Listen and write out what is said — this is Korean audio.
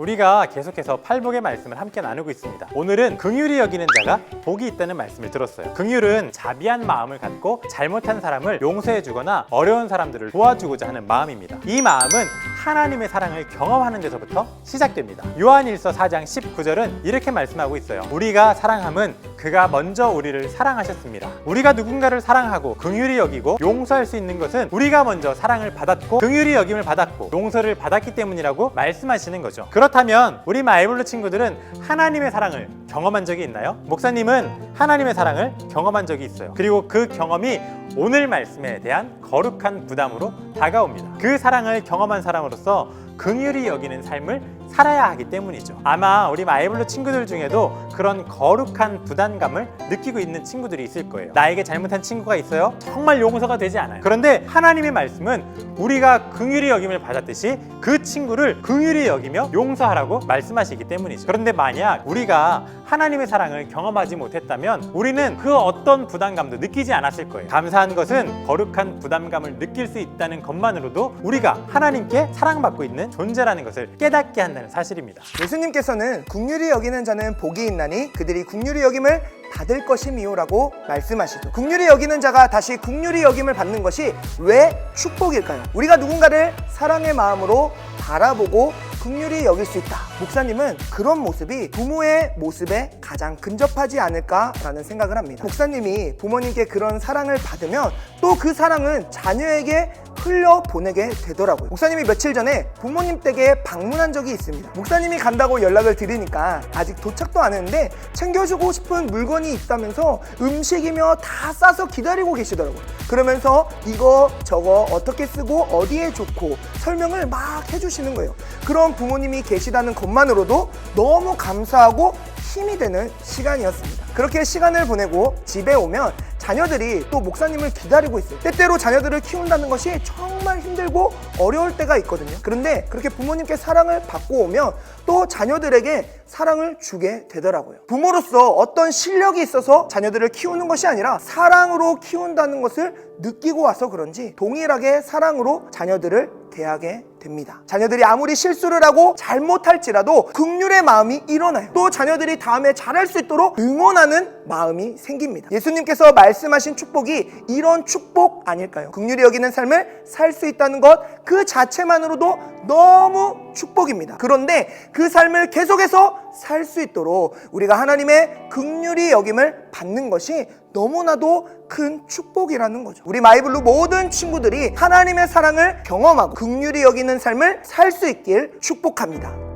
우리가 계속해서 팔복의 말씀을 함께 나누고 있습니다. 오늘은 긍휼히 여기는 자가 복이 있다는 말씀을 들었어요. 긍휼은 자비한 마음을 갖고 잘못한 사람을 용서해 주거나 어려운 사람들을 도와주고자 하는 마음입니다. 이 마음은 하나님의 사랑을 경험하는 데서부터 시작됩니다. 요한일서 4장 19절은 이렇게 말씀하고 있어요. 우리가 사랑함은 그가 먼저 우리를 사랑하셨습니다. 우리가 누군가를 사랑하고 긍휼히 여기고 용서할 수 있는 것은 우리가 먼저 사랑을 받았고 긍휼히 여김을 받았고 용서를 받았기 때문이라고 말씀하시는 거죠. 그렇다면 우리 마이블로 친구들은 하나님의 사랑을 경험한 적이 있나요? 목사님은 하나님의 사랑을 경험한 적이 있어요. 그리고 그 경험이 오늘 말씀에 대한 거룩한 부담으로 다가옵니다. 그 사랑을 경험한 사람으로서 긍휼히 여기는 삶을 살아야 하기 때문이죠. 아마 우리 마이블로 친구들 중에도 그런 거룩한 부담감을 느끼고 있는 친구들이 있을 거예요. 나에게 잘못한 친구가 있어요? 정말 용서가 되지 않아요. 그런데 하나님의 말씀은 우리가 긍휼히 여김을 받았듯이 그 친구를 긍휼히 여기며 용서하라고 말씀하시기 때문이죠. 그런데 만약 우리가 하나님의 사랑을 경험하지 못했다면 우리는 그 어떤 부담감도 느끼지 않았을 거예요. 감사한 것은 거룩한 부담감을 느낄 수 있다는 것만으로도 우리가 하나님께 사랑받고 있는 존재라는 것을 깨닫게 한다는 사실입니다. 예수님께서는 국률이 여기는 자는 복이 있나니 그들이 국률이 여김을 받을 것이미요라고 말씀하시죠. 국률이 여기는 자가 다시 국률이 여김을 받는 것이 왜 축복일까요? 우리가 누군가를 사랑의 마음으로 바라보고 국률이 여길 수 있다. 목사님은 그런 모습이 부모의 모습에 가장 근접하지 않을까라는 생각을 합니다. 목사님이 부모님께 그런 사랑을 받으면 또 그 사랑은 자녀에게 흘려 보내게 되더라고요. 목사님이 며칠 전에 부모님 댁에 방문한 적이 있습니다. 목사님이 간다고 연락을 드리니까 아직 도착도 안 했는데 챙겨주고 싶은 물건이 있다면서 음식이며 다 싸서 기다리고 계시더라고요. 그러면서 이거 저거 어떻게 쓰고 어디에 좋고 설명을 막 해주시는 거예요. 그런 부모님이 계시다는 것만으로도 너무 감사하고 힘이 되는 시간이었습니다. 그렇게 시간을 보내고 집에 오면 자녀들이 또 목사님을 기다리고 있어요. 때때로 자녀들을 키운다는 것이 정말 힘들고 어려울 때가 있거든요. 그런데 그렇게 부모님께 사랑을 받고 오면 또 자녀들에게 사랑을 주게 되더라고요. 부모로서 어떤 실력이 있어서 자녀들을 키우는 것이 아니라 사랑으로 키운다는 것을 느끼고 와서 그런지 동일하게 사랑으로 자녀들을 대하게 됩니다. 자녀들이 아무리 실수를 하고 잘못할지라도 극률의 마음이 일어나요. 또 자녀들이 다음에 잘할 수 있도록 응원하는 마음이 생깁니다. 예수님께서 말씀하신 축복이 이런 축복 아닐까요? 극률이 여기는 삶을 살 수 있다는 것 그 자체만으로도 너무 축복입니다. 그런데 그 삶을 계속해서 살 수 있도록 우리가 하나님의 극률이 여김을 받는 것이 너무나도 큰 축복이라는 거죠. 우리 마이블루 모든 친구들이 하나님의 사랑을 경험하고 극률이 여기는 삶을 살 수 있길 축복합니다.